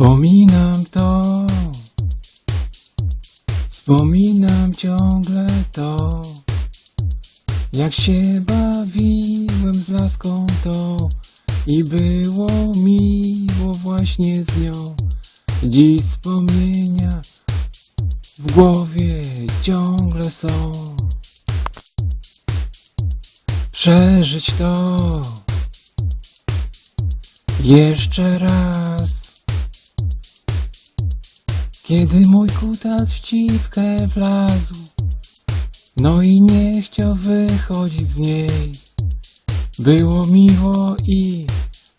Wspominam to, wspominam ciągle to, jak się bawiłem z laską to i było miło właśnie z nią. Dziś wspomnienia w głowie ciągle są. Przeżyć to jeszcze raz. Kiedy mój kutas w ciwkę wlazł, no i nie chciał wychodzić z niej. Było miło i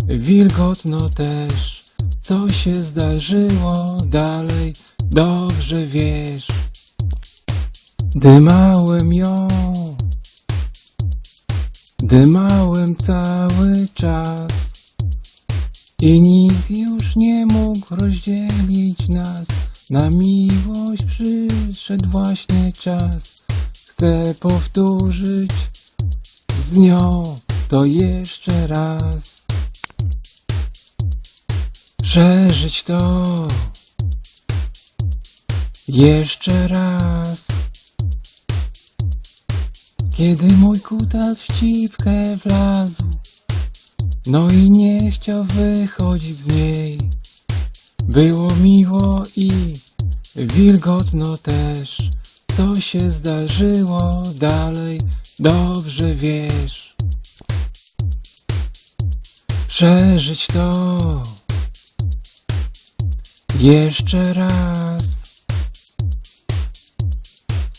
wilgotno też, co się zdarzyło dalej, dobrze wiesz. Dymałem ją, dymałem cały czas. I nikt już nie mógł rozdzielić nas. Na miłość przyszedł właśnie czas. Chcę powtórzyć z nią to jeszcze raz. Przeżyć to jeszcze raz. Kiedy mój kutas w ciwkę wlazł, no i nie chciał wychodzić z niej. Było miło i wilgotno też. Co się zdarzyło dalej, dobrze wiesz. Przeżyć to jeszcze raz.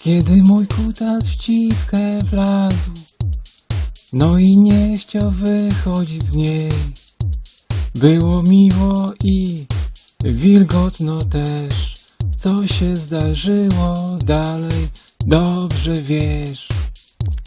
Kiedy mój kutas w ciwkę wlazł, no i nie chciał wychodzić z niej. Było miło i wilgotno też. Co się zdarzyło dalej, dobrze wiesz.